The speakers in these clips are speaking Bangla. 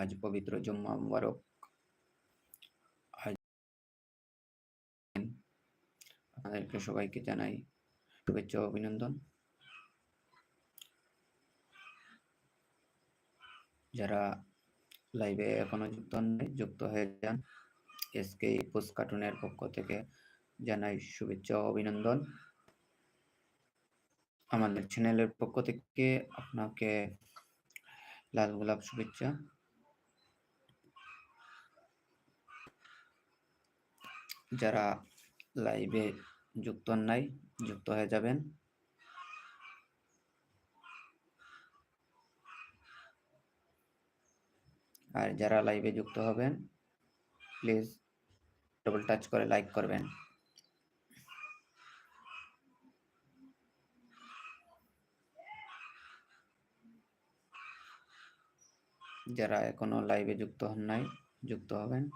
আজ পবিত্র জুম্মা মুবারক। আজ আপনাদেরকে সবাইকে জানাই শুভেচ্ছা অভিনন্দন। যারা লাইভে এখনও যুক্ত নেই যুক্ত হয়ে যান। এসকে পোস্ট কার্টুনের পক্ষ থেকে জানাই শুভেচ্ছা অভিনন্দন। আমাদের চ্যানেলের পক্ষ থেকে আপনাকে লাল গোলাপ শুভেচ্ছা। যারা লাইভে যুক্ত নাই, যুক্ত হয়ে যাবেন। আর যারা লাইভে যুক্ত হবেন, প্লিজ ডবল টাচ করে লাইক করবেন। যারা এখনও লাইভে যুক্ত হন নাই, যুক্ত হবেন।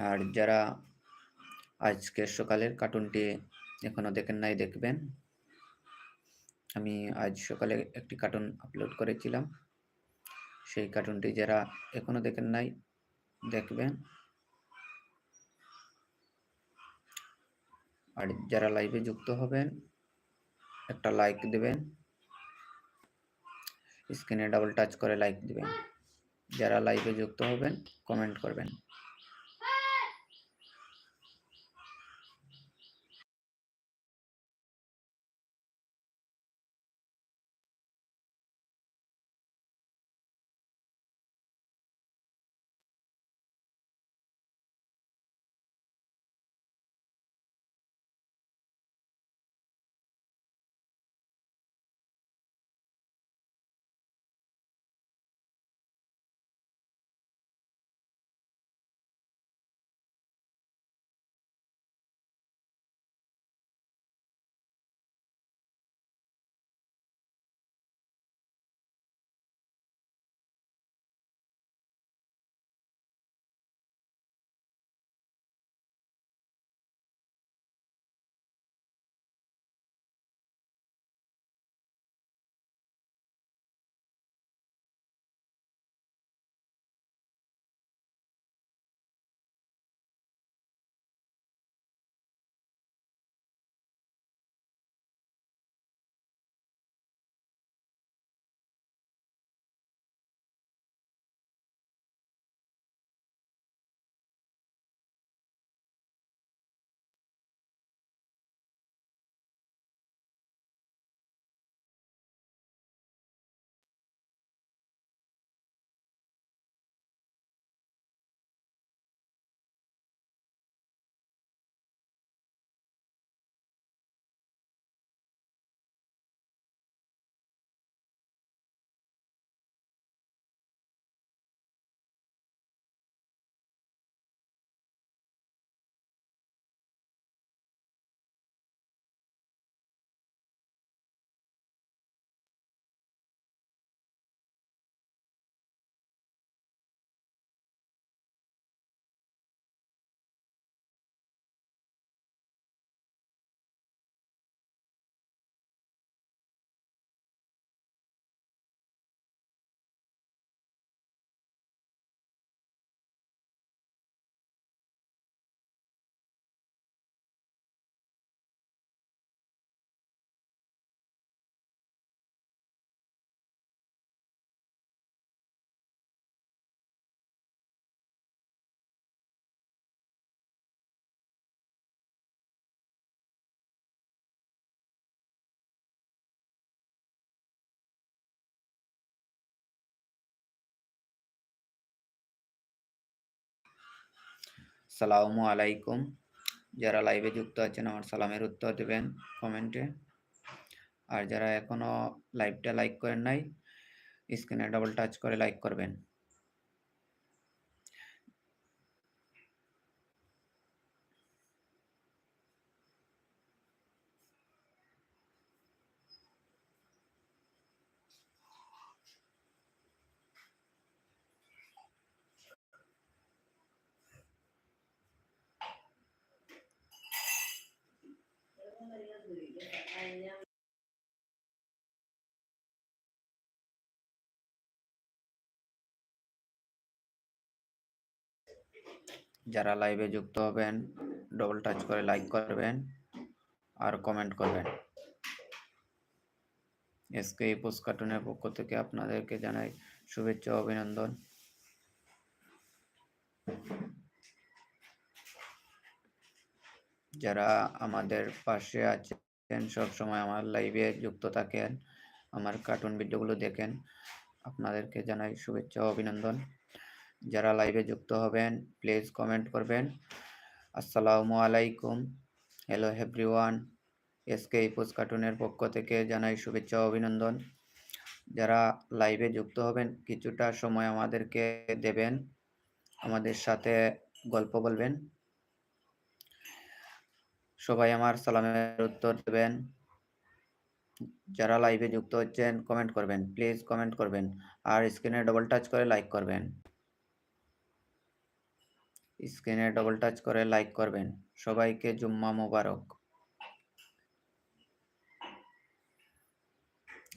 আর যারা আজকের সকালের কার্টুনটি এখনও দেখেন নাই, দেখবেন। আমি আজ সকালে একটি কার্টুন আপলোড করেছিলাম। সেই কার্টুনটি যারা এখনও দেখেন নাই, দেখবেন। আর যারা লাইভে যুক্ত হবেন, একটা লাইক দেবেন। স্ক্রিনে ডাবল টাচ করে লাইক দিবেন। যারা লাইভে যুক্ত হবেন কমেন্ট করবেন। সালামু আলাইকুম। যারা লাইভে যুক্ত আছেন, আমার সালামের উত্তর দেবেন কমেন্টে আর যারা এখনও লাইভটা লাইক করেন নাই স্ক্রিনে ডবল টাচ করে লাইক করবেন। যারা লাইভে যুক্ত হবেন ডবল টাচ করে লাইক করবেন আর কমেন্ট করবেন। এসকে পোস্ট কার্টুনের পক্ষ থেকে আপনাদেরকে জানাই শুভেচ্ছা অভিনন্দন। যারা আমাদের পাশে আছেন সব সময় আমার লাইভে যুক্ত থাকেন, আমার কার্টুন ভিডিওগুলো দেখেন, আপনাদেরকে জানাই শুভেচ্ছা অভিনন্দন। যারা লাইভে যুক্ত হবেন প্লিজ কমেন্ট করবেন। আসসালামু আলাইকুম। হ্যালো এভরিওয়ান এসকে ইপোস কার্টুনের পক্ষ থেকে জানাই শুভেচ্ছা অভিনন্দন। যারা লাইভে যুক্ত হবেন, কিছুটা সময় আমাদেরকে দেবেন। আমাদের সাথে গল্প বলবেন। সবাই আমার সালামের উত্তর দেবেন। যারা লাইভে যুক্ত হচ্ছেন কমেন্ট করবেন। প্লিজ কমেন্ট করবেন। আর স্ক্রিনে ডবল টাচ করে লাইক করবেন। স্ক্রিনে ডবল টাচ করে লাইক করবেন। সবাইকে জুম্মা মোবারক।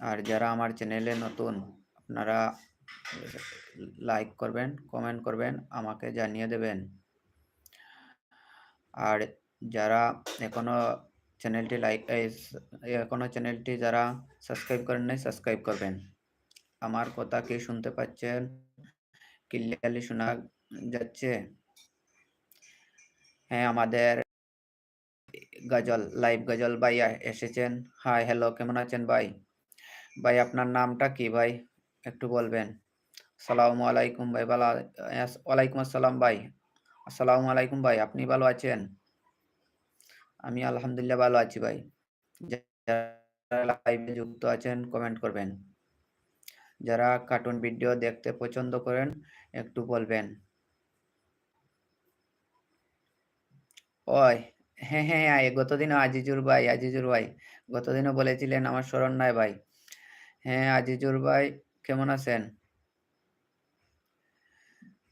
আর যারা আমার চ্যানেলে নতুন, আপনারা লাইক করবেন কমেন্ট করবেন, আমাকে জানিয়ে দেবেন। আর যারা এখনও চ্যানেলটি লাইক এখনও চ্যানেলটি যারা সাবস্ক্রাইব করেন নাই সাবস্ক্রাইব করবেন। আমার কথা কি শুনতে পাচ্ছেন? ক্লিয়ারলি শোনা যাচ্ছে? হ্যাঁ আমাদের গজল লাইভ গজল ভাই এসেছেন। হাই হ্যালো কেমন আছেন ভাই? ভাই, আপনার নামটা কি ভাই? একটু বলবেন। সালামু আলাইকুম ভাই, ভালো ওয়ালাইকুম আসসালাম ভাই। আসসালামু আলাইকুম ভাই, আপনি ভালো আছেন? আমি আলহামদুলিল্লাহ ভালো আছি ভাই। যারা লাইভে যুক্ত আছেন কমেন্ট করবেন। যারা কার্টুন ভিডিও দেখতে পছন্দ করেন, একটু বলবেন। ওই হ্যাঁ হ্যাঁ হ্যাঁ গতদিন আজিজুর ভাই আজিজুর ভাই, গতদিনও বলেছিলেন আমার স্মরণ নাই ভাই। হ্যাঁ আজিজুর ভাই, কেমন আছেন?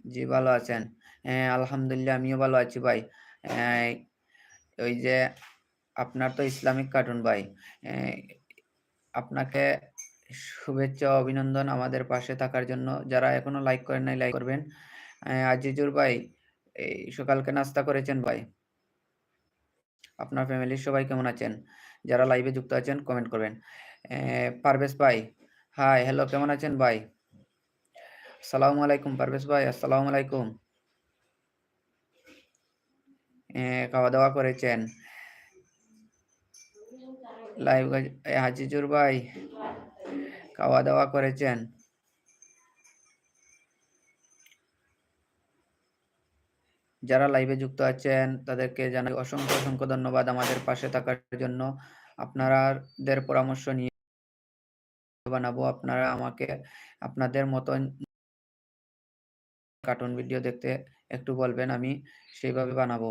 জি, ভালো আছেন। হ্যাঁ আলহামদুলিল্লাহ, আমিও ভালো আছি ভাই। ওই যে, আপনার তো ইসলামিক কার্টুন ভাই। আপনাকে শুভেচ্ছা, অভিনন্দন আমাদের পাশে থাকার জন্য। যারা এখনও লাইক করেন নাই লাইক করবেন। আজিজুর ভাই, এই, সকালকে নাস্তা করেছেন ভাই। আপনার ফ্যামিলির সবাই কেমন আছেন? যারা লাইভে যুক্ত আছেন কমেন্ট করবেন। পারভেজ ভাই হাই হ্যালো কেমন আছেন ভাই? আসসালামু আলাইকুম পারভেজ ভাই, আসসালামু আলাইকুম। খাওয়া দাওয়া করেছেন? লাইভ হাজিজুর ভাই খাওয়া দাওয়া করেছেন? যারা লাইভে যুক্ত আছেন, তাদেরকে জানাই অসংখ্য অসংখ্য ধন্যবাদ আমাদের পাশে থাকার জন্য। আপনারাদের পরামর্শ নিয়ে বানাবো। আপনারা আমাকে আপনাদের মতন কার্টুন ভিডিও দেখতে একটু বলবেন, আমি সেইভাবে বানাবো।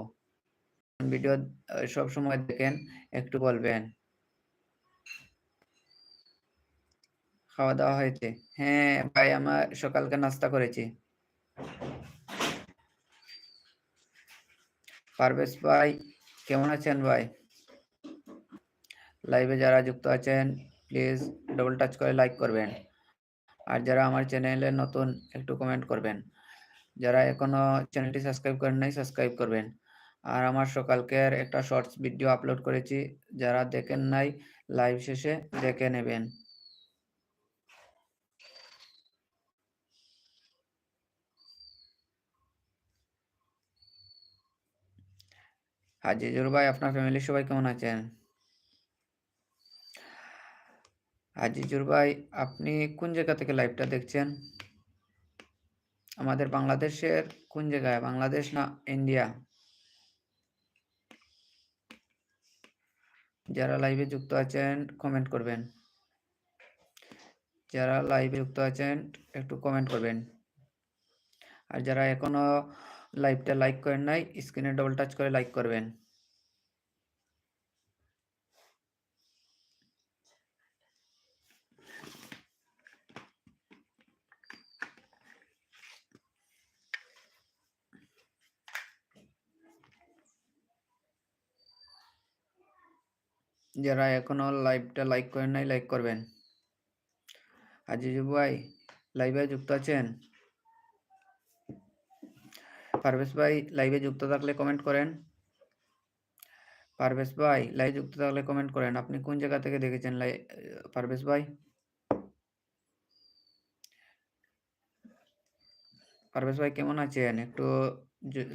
ভিডিও সব সময় দেখেন, একটু বলবেন। খাওয়া দাওয়া হয়েছে? হ্যাঁ ভাই, আমার সকালকে নাস্তা করেছি। পারভেজ ভাই, কেমন আছেন ভাই? লাইভে যারা যুক্ত আছেন প্লিজ ডবল টাচ করে লাইক করবেন। আর যারা আমার চ্যানেলে নতুন, একটু কমেন্ট করবেন। যারা এখনও চ্যানেলটি সাবস্ক্রাইব করেন নাই সাবস্ক্রাইব করবেন। আর আমার সকালকের একটা শর্টস ভিডিও আপলোড করেছি, যারা দেখেন নাই লাইভ শেষে দেখে নেবেন। হাজিজুর ভাই, আপনার ফ্যামিলির সবাই কেমন আছেন? আজিজুর ভাই, আপনি কোন জায়গা থেকে লাইভটা দেখছেন? আমাদের বাংলাদেশের কোন জায়গায়? বাংলাদেশ না ইন্ডিয়া যারা লাইভে যুক্ত আছেন কমেন্ট করবেন। যারা লাইভে যুক্ত আছেন, একটু কমেন্ট করবেন। আর যারা এখনও লাইভটা লাইক করেন নাই স্ক্রিনে ডবল টাচ করে লাইক করবেন। যারা এখনও লাইভটা লাইক করেন নাই লাইক করবেন। আজিজু ভাই লাইভে যুক্ত আছেন? পারভেজ ভাই লাইভে যুক্ত থাকলে কমেন্ট করেন। পারভেজ ভাই লাইভে যুক্ত থাকলে কমেন্ট করেন। আপনি কোন জায়গা থেকে দেখেছেন লাই, পারভেজ ভাই? পারভেজ ভাই কেমন আছেন? একটু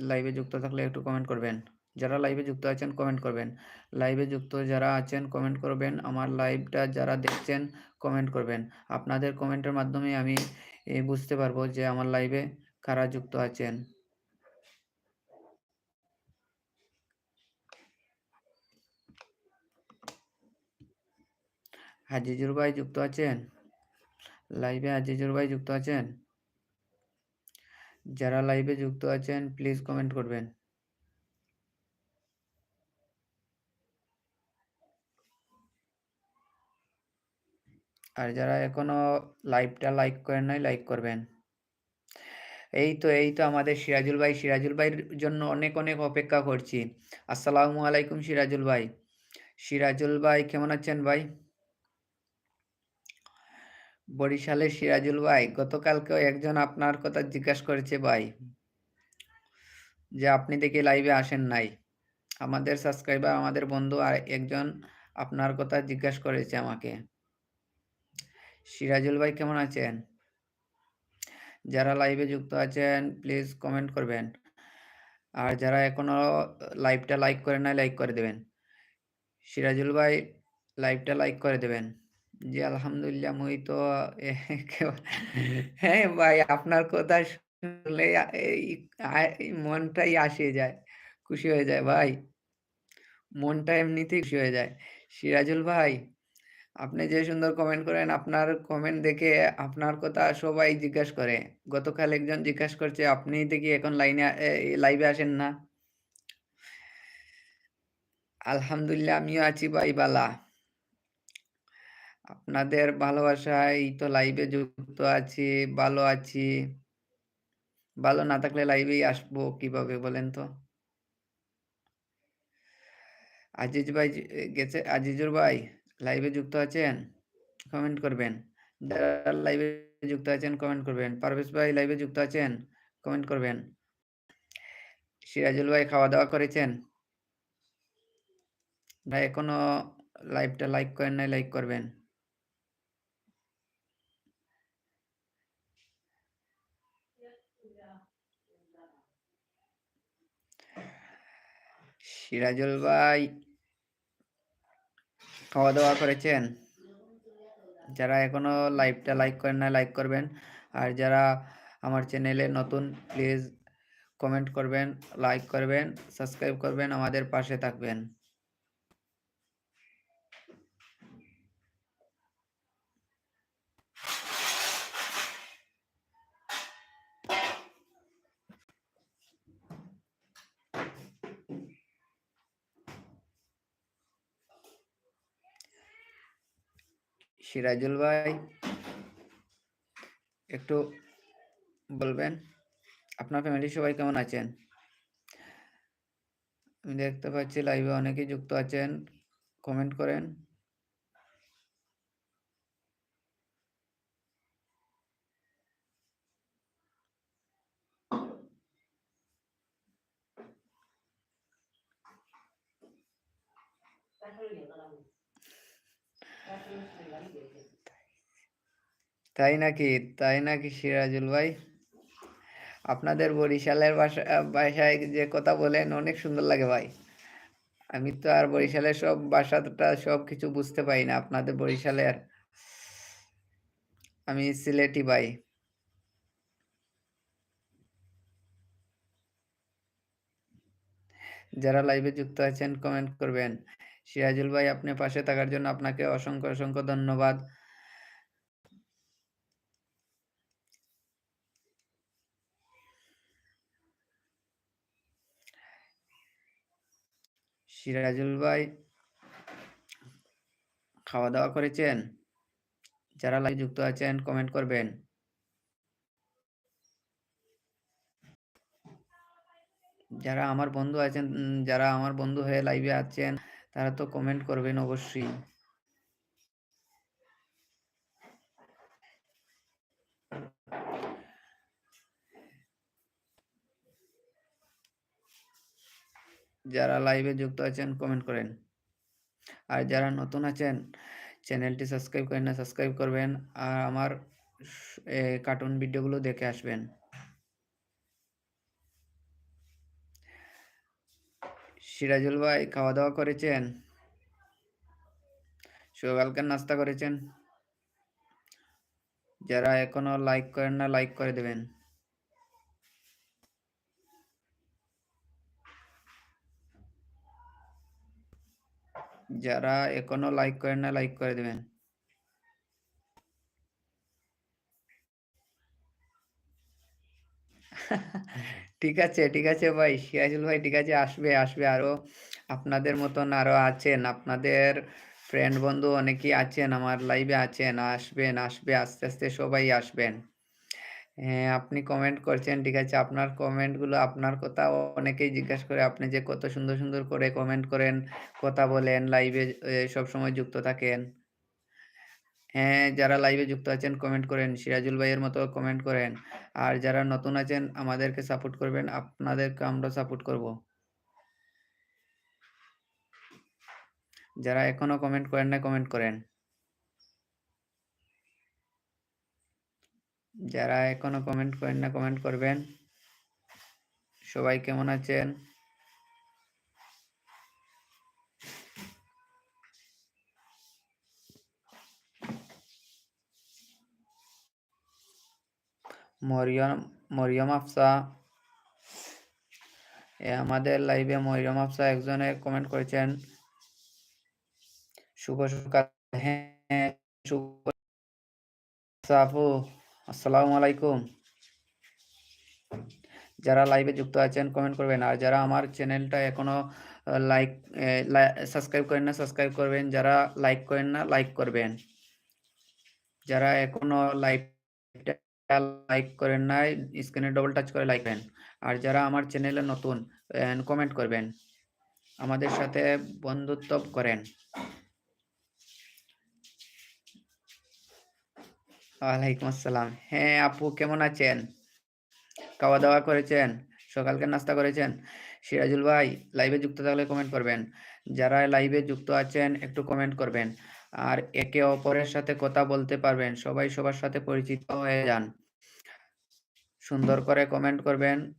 লাইভে যুক্ত থাকলে একটু কমেন্ট করবেন। যারা লাইভে যুক্ত আছেন কমেন্ট করবেন। লাইভে যুক্ত যারা আছেন কমেন্ট করবেন। আমার লাইভটা যারা দেখছেন কমেন্ট করবেন। আপনাদের কমেন্টের মাধ্যমে আমি বুঝতে পারব যে আমার লাইভে কারা যুক্ত আছেন। আজিজুর ভাই যুক্ত আছেন? লাইভে আজিজুর ভাই যুক্ত আছেন? যারা লাইভে যুক্ত আছেন প্লিজ কমেন্ট করবেন। আর যারা এখনও লাইভটা লাইক করেন নাই লাইক করবেন। এই তো এই তো আমাদের সিরাজুল ভাই। সিরাজুল ভাইয়ের জন্য অনেক অনেক অপেক্ষা করছি। আসসালামু আলাইকুম সিরাজুল ভাই। সিরাজুল ভাই, কেমন আছেন ভাই? বরিশালের সিরাজুল ভাই, গতকালকেও একজন আপনার কথা জিজ্ঞাসা করেছে ভাই, যে আপনি দেখে লাইভে আসেন নাই। আমাদের সাবস্ক্রাইবার আমাদের বন্ধু আর একজন আপনার কথা জিজ্ঞাসা করেছে আমাকে। সিরাজুল ভাই কেমন আছেন? যারা লাইভে যুক্ত আছেন প্লিজ কমেন্ট করবেন। আর যারা এখনও লাইভটা লাইক করে নাই লাইক করে দেবেন। সিরাজুল ভাই লাইভটা লাইক করে দেবেন। জি আলহামদুলিল্লাহ। মুই তো হ্যাঁ ভাই আপনার কথা শুনলে মনটাই আসে যায় খুশি হয়ে যায় ভাই। মনটা এমনিতেই খুশি হয়ে যায়। সিরাজুল ভাই আপনি যে সুন্দর কমেন্ট করেন আপনার কমেন্ট দেখে আপনার কথা সবাই জিজ্ঞাসা করে। গতকাল একজন জিজ্ঞাসা করছে আপনি দেখি এখন লাইনে লাইভে আসেন না? আলহামদুলিল্লাহ আমিও আছি ভাই বালা। আপনাদের ভালোবাসায় তো লাইভে যুক্ত আছি, ভালো আছি। ভালো না থাকলে লাইভেই আসব কীভাবে বলেন তো? আজিজ ভাই গেছে। আজিজুর ভাই লাইভে যুক্ত আছেন? কমেন্ট করবেন। যারা লাইভে যুক্ত আছেন কমেন্ট করবেন। পারভেজ ভাই লাইভে যুক্ত আছেন? কমেন্ট করবেন। সিরাজুল ভাই খাওয়া দাওয়া করেছেন? ভাই, এখনও লাইভটা লাইক করেন নাই লাইক করবেন। সিরাজুল ভাই খাওয়া দাওয়া করেছেন? যারা এখনও লাইভটা লাইক করেন না লাইক করবেন। আর যারা আমার চ্যানেলে নতুন প্লিজ কমেন্ট করবেন লাইক করবেন সাবস্ক্রাইব করবেন, আমাদের পাশে থাকবেন। সিরাজুল ভাই। একটু বলবেন, আপনার ফ্যামিলি সবাই কেমন আছেন? আমি দেখতে পাচ্ছি লাইভে অনেকেই যুক্ত আছেন কমেন্ট করেন। তাই নাকি? তাই নাকি সিরাজুল ভাই? আপনাদের বরিশালের বাসা ভাষায় যে কথা বলেন অনেক সুন্দর লাগে ভাই। আমি তো আর বরিশালের সব ভাষাটা সব কিছু বুঝতে পারি না, আপনাদের বরিশালের। আমি সিলেটি ভাই। যারা লাইভে যুক্ত আছেন কমেন্ট করবেন। সিরাজুল ভাই, আপনি পাশে থাকার জন্য আপনাকে অসংখ্য অসংখ্য ধন্যবাদ। সিরাজুল ভাই খাওয়া দাওয়া করেছেন? যারা লাইভ যুক্ত আছেন কমেন্ট করবেন। যারা আমার বন্ধু আছেন যারা আমার বন্ধু হয়ে লাইভে আছেন, তারা তো কমেন্ট করবেন অবশ্যই। যারা লাইভে যুক্ত আছেন কমেন্ট করেন। আর যারা নতুন আছেন চ্যানেলটি সাবস্ক্রাইব করেন না সাবস্ক্রাইব করবেন। আর আমার কার্টুন ভিডিওগুলো দেখে আসবেন। সিরাজুল ভাই খাওয়া দাওয়া করেছেন সকালকার নাস্তা করেছেন? যারা এখনও লাইক করেন না লাইক করে দেবেন। যারা এখনও লাইক করেন না লাইক করে দেবেন। ঠিক আছে ঠিক আছে ভাই সিরাজুল ভাই ঠিক আছে, আসবে আসবে আরও। আপনাদের মতন আরও আছেন, আপনাদের ফ্রেন্ড বন্ধু অনেকেই আছেন, আমার লাইভে আছেন, আসবেন, আসবে, আস্তে আস্তে সবাই আসবেন। হ্যাঁ আপনি কমেন্ট করছেন, ঠিক আছে। আপনার কমেন্টগুলো আপনার কথা অনেকেই জিজ্ঞেস করে, আপনি যে কত সুন্দর সুন্দর করে কমেন্ট করেন, কথা বলেন লাইভে সব সময় যুক্ত থাকেন। হ্যাঁ যারা লাইভে যুক্ত আছেন কমেন্ট করেন, সিরাজুল ভাইয়ের মতো কমেন্ট করেন। আর যারা নতুন আছেন, আমাদেরকে সাপোর্ট করবেন, আপনাদেরকে আমরা সাপোর্ট করব। যারা এখনও কমেন্ট করেন না কমেন্ট করেন। যারা এখনও কমেন্ট করেন না কমেন্ট করবেন। সবাই কেমন আছেন? মরিয়ম মরিয়ম আফসা। আমাদের লাইভে মরিয়ম আফসা একজনে কমেন্ট করেছেন, শুভ সকাল। হ্যাঁ শুভ আপু। আসসালামু আলাইকুম। যারা লাইভে যুক্ত আছেন কমেন্ট করবেন। আর যারা আমার চ্যানেলটা এখনও লাইক সাবস্ক্রাইব করেন না সাবস্ক্রাইব করবেন। যারা লাইক করেন না লাইক করবেন। যারা এখনও লাইভটা লাইক করেন না স্ক্রিনে ডবল টাচ করে লাইক করেন। আর যারা আমার চ্যানেলে নতুন কমেন্ট করবেন। আমাদের সাথে বন্ধুত্ব করেন। ওয়ালাইকুম আসসালাম। হ্যাঁ আপু কেমন আছেন? খাওয়া দাওয়া করেছেন? সকালকে নাস্তা করেছেন? সিরাজুল ভাই লাইভে যুক্ত থাকলে কমেন্ট করবেন। যারা লাইভে যুক্ত আছেন, একটু কমেন্ট করবেন। আর একে অপরের সাথে কথা বলতে পারবেন। সবাই সবার সাথে পরিচিত হয়ে যান। সুন্দর করে কমেন্ট করবেন।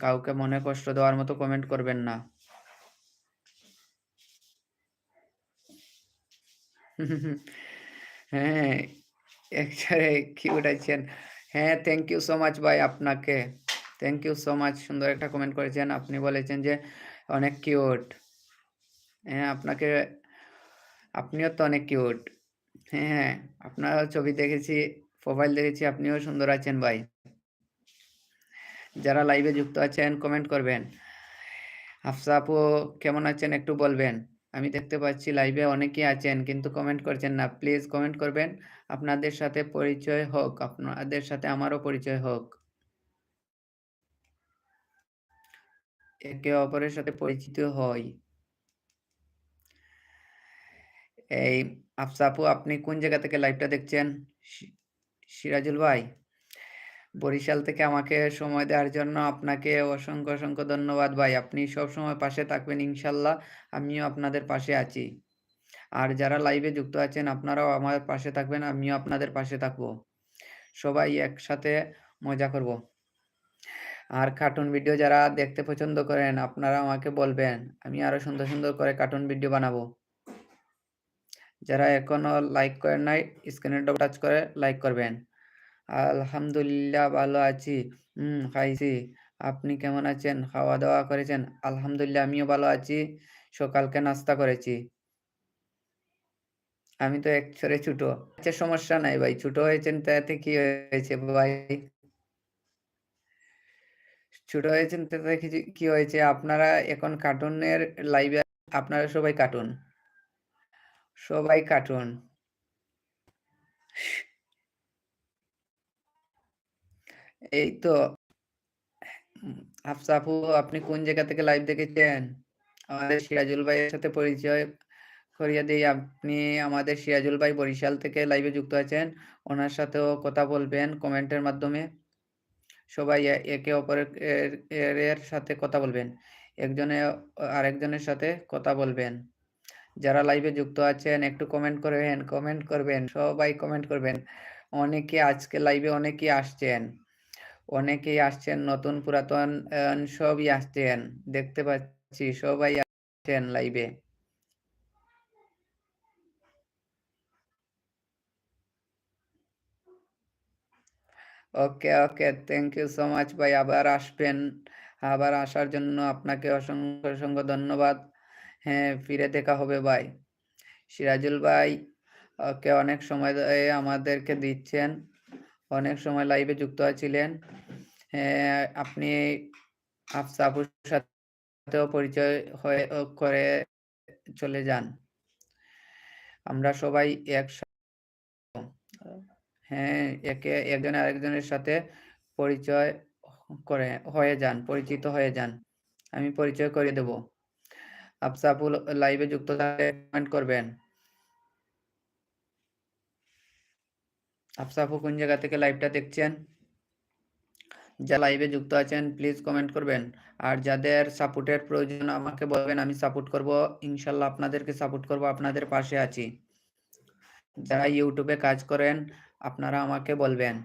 কাউকে মনে কষ্ট দেওয়ার মতো কমেন্ট করবেন না। হ্যাঁ কিউট আছেন হ্যাঁ থ্যাংক ইউ সো মাচ ভাই আপনাকে। থ্যাংক ইউ সো মাচ সুন্দর একটা কমেন্ট করেছেন। আপনি বলেছেন যে অনেক কিউট হ্যাঁ আপনাকে, আপনিও তো অনেক কিউট হ্যাঁ আপনার ছবি দেখেছি প্রোফাইল দেখেছি, আপনিও সুন্দর আছেন ভাই। যারা লাইভে যুক্ত আছেন কমেন্ট করবেন। আফসা আপু, কেমন আছেন? একটু বলবেন। আমি দেখতে পাচ্ছি লাইভে অনেকেই আছেন, কিন্তু কমেন্ট করছেন না। প্লিজ কমেন্ট করবেন। আপনাদের সাথে পরিচয় হোক, আপনাদের সাথে আমারও পরিচয় হোক। একে অপরের সাথে পরিচিত হই। এই আফসাপু আপনি কোন জায়গা থেকে লাইভটা দেখছেন? সিরাজুল ভাই? বরিশাল থেকে আমাকে সময় দেওয়ার জন্য আপনাকে অসংখ্য অসংখ্য ধন্যবাদ ভাই। আপনি সব সময় পাশে থাকবেন ইনশাল্লাহ, আমিও আপনাদের পাশে আছি। আর যারা লাইভে যুক্ত আছেন, আপনারাও আমার পাশে থাকবেন, আমিও আপনাদের পাশে থাকব। সবাই একসাথে মজা করব। আর কার্টুন ভিডিও যারা দেখতে পছন্দ করেন, আপনারা আমাকে বলবেন, আমি আরও সুন্দর সুন্দর করে কার্টুন ভিডিও বানাবো। যারা এখনও লাইক করেন নাই স্ক্রিনে ডবল টাচ করে লাইক করবেন। আলহামদুলিল্লাহ ভালো আছি। হুম খাইছি। আপনি কেমন আছেন? খাওয়া দাওয়া করেছেন? আলহামদুলিল্লাহ, আমিও ভালো আছি। সকালকে নাস্তা করেছি। আমি তো এক ছড়ে ছোট। আচ্ছা সমস্যা নাই ভাই, ছোট হয়েছেন তাতে কি হয়েছে ভাই? ছোট হয়েছেন তাতে কি হয়েছে? আপনারা এখন কার্টুনের লাইভে আপনারা সবাই কার্টুন? সবাই কার্টুন। এই তো আফসা আপু আপনি কোন জায়গা থেকে লাইভ দেখেছেন আমাদের সিরাজুল ভাইয়ের সাথে পরিচয় করিয়ে দিই আপনি আমাদের সিরাজুল ভাই বরিশাল থেকে লাইভে যুক্ত আছেন ওনার সাথেও কথা বলবেন কমেন্টের মাধ্যমে সবাই একে অপরের এর সাথে কথা বলবেন একজনে আরেকজনের সাথে কথা বলবেন। যারা লাইভে যুক্ত আছেন একটু কমেন্ট করবেন, কমেন্ট করবেন, সবাই কমেন্ট করবেন। অনেকে আজকে লাইভে অনেকেই আসছেন। অনেকেই আসছেন নতুন পুরাতন সবই আসছেন। দেখতে পাচ্ছি সবাই আসছেন লাইভে। Okay, okay. Thank you so much ভাই। আবার আসবেন। আবার আসার জন্য আপনাকে অসংখ্য, অসংখ্য ধন্যবাদ। হ্যাঁ, ফিরে দেখা হবে ভাই। সিরাজুল ভাই ওকে অনেক সময় আমাদেরকে দিচ্ছেন। অনেক সময় লাইভে যুক্ত ছিলেন। হ্যাঁ, আপনি আফসা সাথেও পরিচয় হয়ে করে চলে যান। আমরা সবাই একসা হ্যাঁ, একে একজন আরেকজনের সাথে পরিচয় করে হয়ে যান, পরিচিত হয়ে যান। আমি পরিচয় করিয়ে দেব। আফসা লাইভে যুক্ত কমেন্ট করবেন। আফসা আপু কোন জায়গা থেকে লাইভটা দেখছেন? যা লাইভে যুক্ত আছেন প্লিজ কমেন্ট করবেন। আর যাদের সাপোর্টের প্রয়োজন আমাকে বলবেন আমি সাপোর্ট করব। ইনশাল্লাহ আপনাদেরকে সাপোর্ট করব, আপনাদের পাশে আছি। যারা ইউটিউবে কাজ করেন আপনারা আমাকে বলবেন।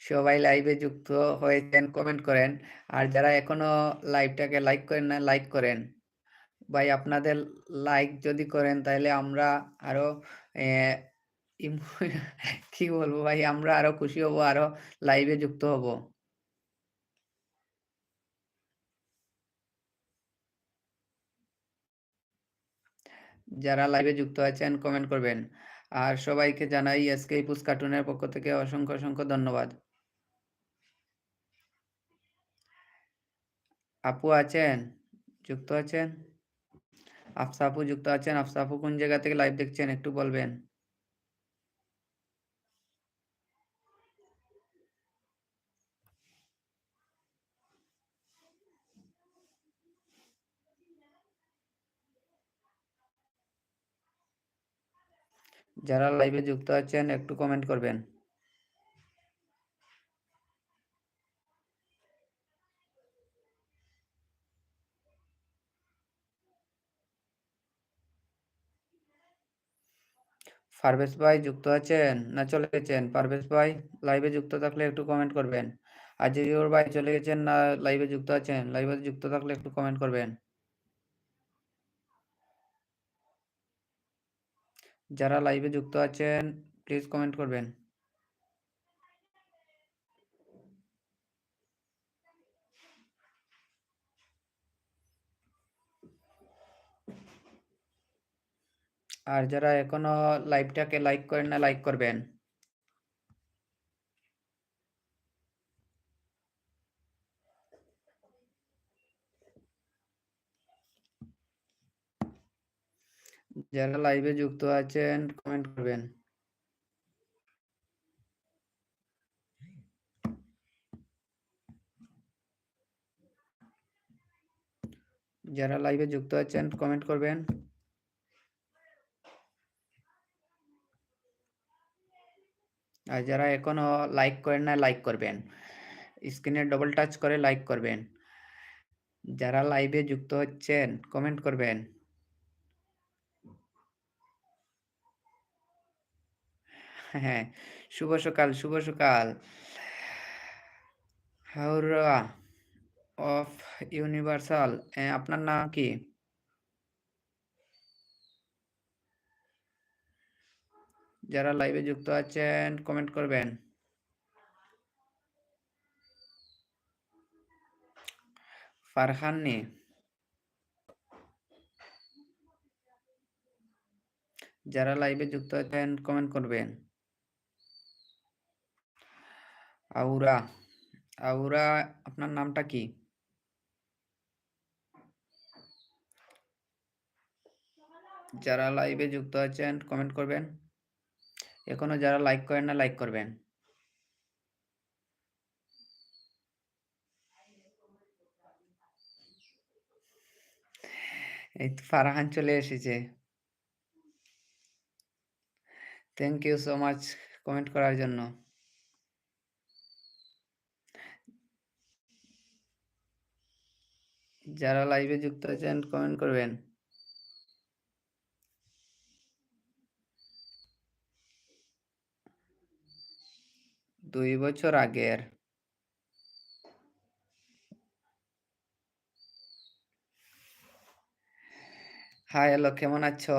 সবাই লাইভে যুক্ত হয়েছেন কমেন্ট করেন। আর যারা এখনও লাইভটাকে লাইক করেন না লাইক করেন। ভাই আপনাদের লাইক যদি করেন তাহলে আমরা আরও কি বলব ভাই আমরা আরও খুশি হব, আরও লাইভে যুক্ত হব। যারা লাইভে যুক্ত আছেন কমেন্ট করবেন। আর সবাইকে জানাই এসকে ইপুস কার্টুনের পক্ষ থেকে অসংখ্য, অসংখ্য ধন্যবাদ। আপু আছেন? যুক্ত আছেন? আফসা আপু যুক্ত আছেন। আফসা আপু কোন জায়গা থেকে লাইভ দেখছেন একটু বলবেন? যারা লাইভে যুক্ত আছেন, একটু কমেন্ট করবেন। পারভেজ ভাই যুক্ত আছেন না চলে গেছেন? পারভেজ ভাই লাইভে যুক্ত থাকলে একটু কমেন্ট করবেন। আজিজুর ভাই চলে গেছেন না লাইভে যুক্ত আছেন? লাইভে যুক্ত থাকলে একটু কমেন্ট করবেন। যারা লাইভে যুক্ত আছেন প্লিজ কমেন্ট করবেন। আর যারা এখনও লাইভটাকে লাইক করেন না লাইক করবেন। যারা লাইভে যুক্ত আছেন কমেন্ট করবেন। যারা লাইভে যুক্ত আছেন কমেন্ট করবেন। আর যারা এখনও লাইক করেন না লাইক করবেন। স্ক্রিনে ডবল টাচ করে লাইক করবেন। যারা লাইভে যুক্ত হচ্ছেন কমেন্ট করবেন। হ্যাঁ, শুভ সকাল, শুভ সকাল। হাওড়া অফ ইউনিভার্সাল আপনার নাম কি? যারা লাইভে যুক্ত আছেন কমেন্ট করবেন। ফারহান্নি। যারা লাইভে যুক্ত আছেন কমেন্ট করবেন। আউরা, আউরা আপনার নামটা কি? যারা লাইভে যুক্ত আছেন কমেন্ট করবেন। এখনও যারা লাইক করেন না লাইক করবেন। এই ফারহান চলে এসেছে। Thank you so much comment করার জন্য। যারা লাইভে যুক্ত আছেন কমেন্ট করবেন। দুই বছর আগের। হাই হ্যালো কেমন আছো?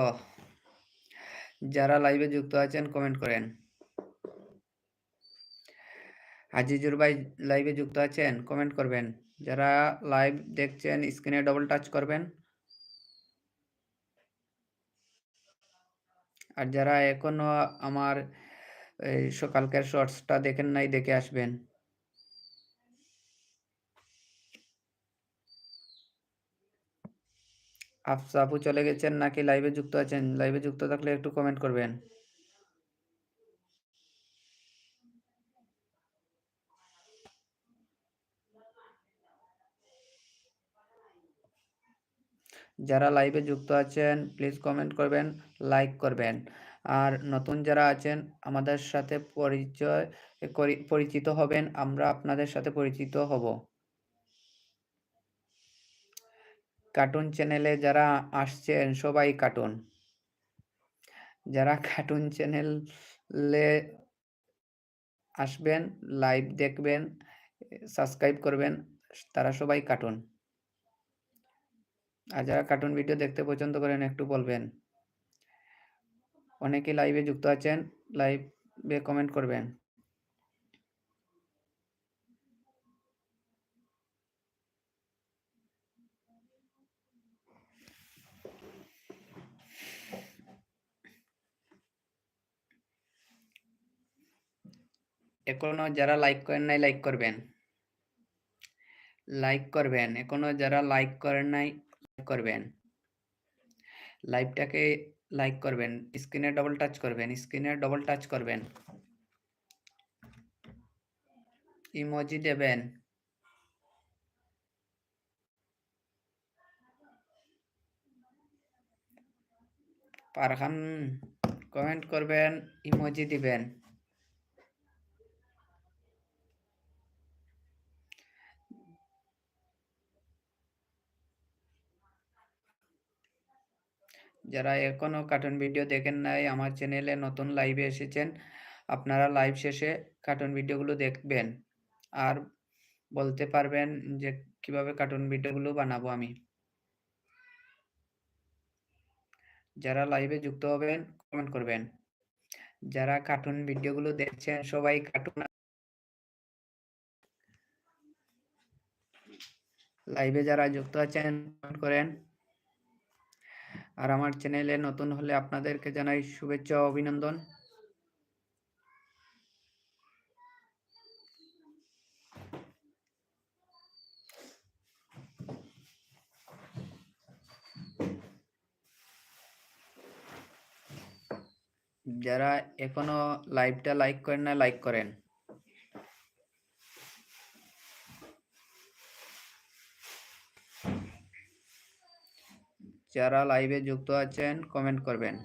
যারা লাইভে যুক্ত আছেন কমেন্ট করেন। আজিজুর ভাই লাইভে যুক্ত আছেন কমেন্ট করবেন। যারা লাইভ দেখছেন স্ক্রিনে ডবল টাচ করবেন। আর যারা এখনও আমার সকালকার শর্টসটা দেখেন নাই, দেখে আসবেন। আপু চলে গেছেন নাকি লাইভে যুক্ত আছেন? লাইভে যুক্ত থাকলে একটু কমেন্ট করবেন। যারা লাইভে যুক্ত আছেন প্লিজ কমেন্ট করবেন লাইক করবেন। আর নতুন যারা আছেন, আমাদের সাথে পরিচয় পরিচিত হবেন, আমরা আপনাদের সাথে পরিচিত হব। কার্টুন চ্যানেলে যারা আসছেন, সবাই কার্টুন যারা কার্টুন চ্যানেলে আসবেন লাইভ দেখবেন সাবস্ক্রাইব করবেন, তারা সবাই কার্টুন আর যারা কার্টুন ভিডিও দেখতে পছন্দ করেন, একটু বলবেন। অনেকে লাইভে যুক্ত আছেন লাইভে কমেন্ট করবেন। এখনও যারা লাইক করেন নাই লাইক করবেন। লাইক করবেন। এখনও যারা লাইক করেন নাই করবেন। লাইভটাকে লাইক করবেন, স্ক্রিনে ডবল টাচ করবেন, স্ক্রিনে ডবল টাচ করবেন। ইমোজি দেবেন। পারহান কমেন্ট করবেন, ইমোজি দিবেন। যারা এখনও কার্টুন ভিডিও দেখেন নাই, আমার চ্যানেলে নতুন লাইভে এসেছেন, আপনারা লাইভ শেষে কার্টুন ভিডিওগুলো দেখবেন। আর বলতে পারবেন যে কীভাবে কার্টুন ভিডিওগুলো বানাবো আমি। যারা লাইভে যুক্ত হবেন কমেন্ট করবেন। যারা কার্টুন ভিডিওগুলো দেখছেন, সবাই কার্টুন লাইভে যারা যুক্ত আছেন কমেন্ট করেন। আর আমার চ্যানেলে নতুন হলে আপনাদেরকে জানাই শুভেচ্ছা অভিনন্দন। যারা এখনও লাইভটা লাইক করেন না, লাইক করেন। যারা লাইভে যুক্ত আছেন কমেন্ট করবেন।